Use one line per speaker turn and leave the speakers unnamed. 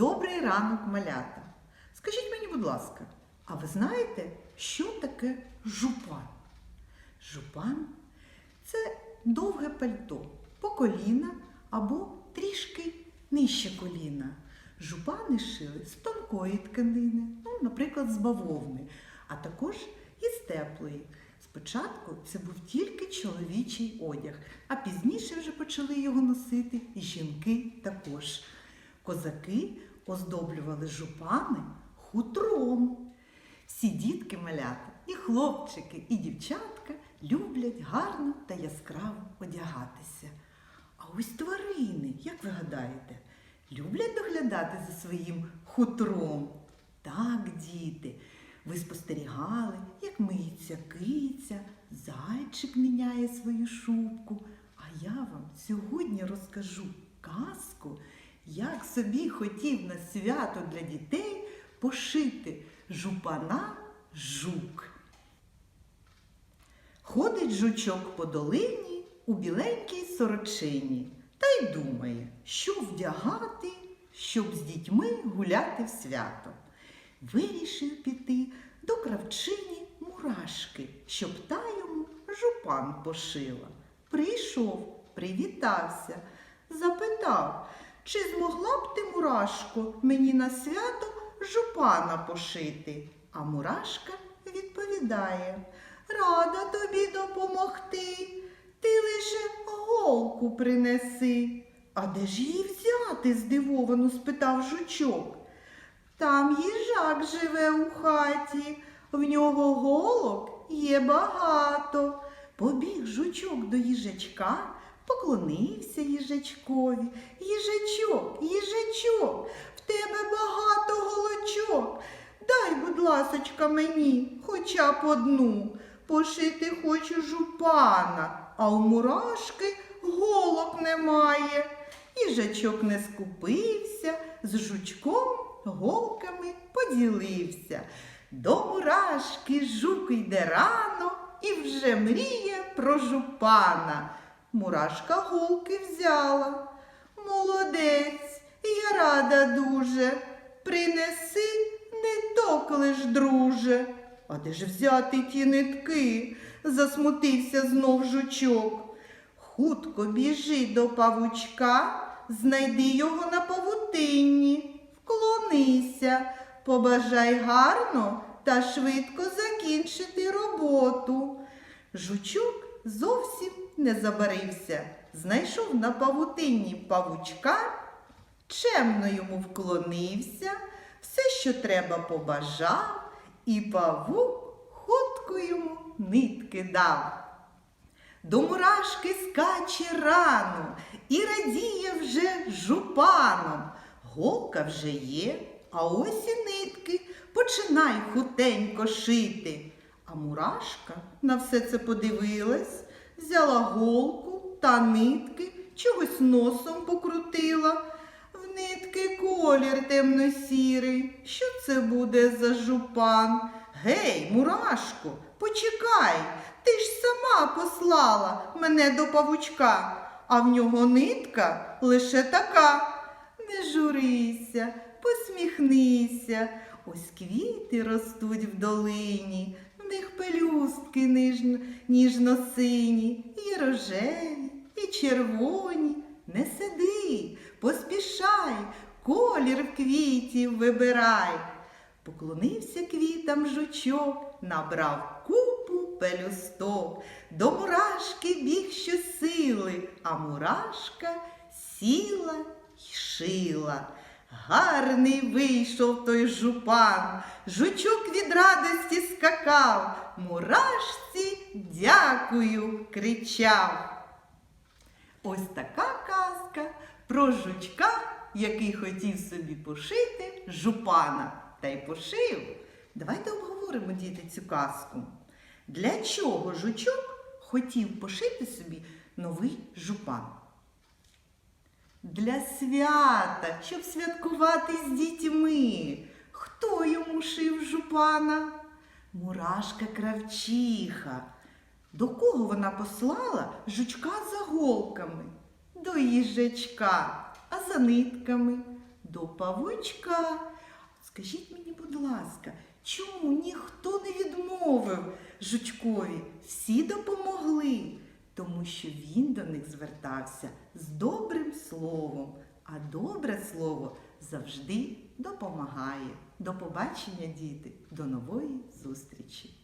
Добрий ранок, малята. Скажіть мені, будь ласка, а ви знаєте, що таке жупан? Жупан це довге пальто по коліна або трішки нижче коліна. Жупани шили з тонкої тканини, ну, наприклад, з бавовни, а також із теплої. Спочатку це був тільки чоловічий одяг, а пізніше вже почали його носити і жінки також. Козаки оздоблювали жупани хутром. Всі дітки малята, і хлопчики, і дівчатка люблять гарно та яскраво одягатися. А ось тварини, як ви гадаєте, люблять доглядати за своїм хутром? Так, діти, ви спостерігали, як миється киця, зайчик міняє свою шубку. А я вам сьогодні розкажу казку, як собі хотів на свято для дітей пошити жупана жук. Ходить жучок по долині у біленькій сорочині та й думає, що вдягати, щоб з дітьми гуляти в свято. Вирішив піти до кравчині мурашки, щоб та йому жупан пошила. Прийшов, привітався, запитав, чи змогла б ти, мурашко, мені на свято жупана пошити? А мурашка відповідає, рада тобі допомогти, ти лише голку принеси. А де ж її взяти? здивовано спитав жучок. Там їжак живе у хаті, в нього голок є багато. Побіг жучок до їжачка, поклонився їжачкові. Їжачок, їжачок, в тебе багато голочок. Дай, будь ласочка, мені хоча б одну. Пошити хочу жупана, а у мурашки голок немає. Їжачок не скупився, з жучком голками поділився. До мурашки жук йде рано і вже мріє про жупана. Мурашка голки взяла. Молодець, я рада дуже. Принеси ниток лиш, друже. А де ж взяти ті нитки? засмутився знов жучок. Хутко біжи до павучка, знайди його на павутинні, вклонися, побажай гарно та швидко закінчити роботу. Жучок зовсім не забарився, знайшов на павутинні павучка, чемно йому вклонився, все, що треба, побажав, і павук хутко йому нитки дав. До мурашки скаче рано і радіє вже жупаном. Голка вже є, а ось і нитки починай хутенько шити. А мурашка на все це подивилась, взяла голку та нитки, чогось носом покрутила. В нитки колір темно-сірий. Що це буде за жупан? Гей, мурашко, почекай, ти ж сама послала мене до павучка, а в нього нитка лише така. Не журися, посміхнися. Ось квіти ростуть в долині, них пелюстки ніжно-сині, і рожеві, і червоні. Не сиди, поспішай, колір квітів вибирай. Поклонився квітам жучок, набрав купу пелюсток, до мурашки біг щосили, а мурашка сіла й шила. Гарний вийшов той жупан, жучок від радості скакав, мурашці дякую кричав. Ось така казка про жучка, який хотів собі пошити жупана. Та й пошив. Давайте обговоримо, діти, цю казку. Для чого жучок хотів пошити собі новий жупан? Для свята, щоб святкувати з дітьми. Хто йому шив жупана? Мурашка кравчиха. До кого вона послала жучка за голками? До їжачка, а за нитками до павучка. Скажіть мені, будь ласка, чому ніхто не відмовив жучкові? Всі допомогли, тому що він до них звертався з добрим словом, а добре слово завжди допомагає. До побачення, діти, до нової зустрічі!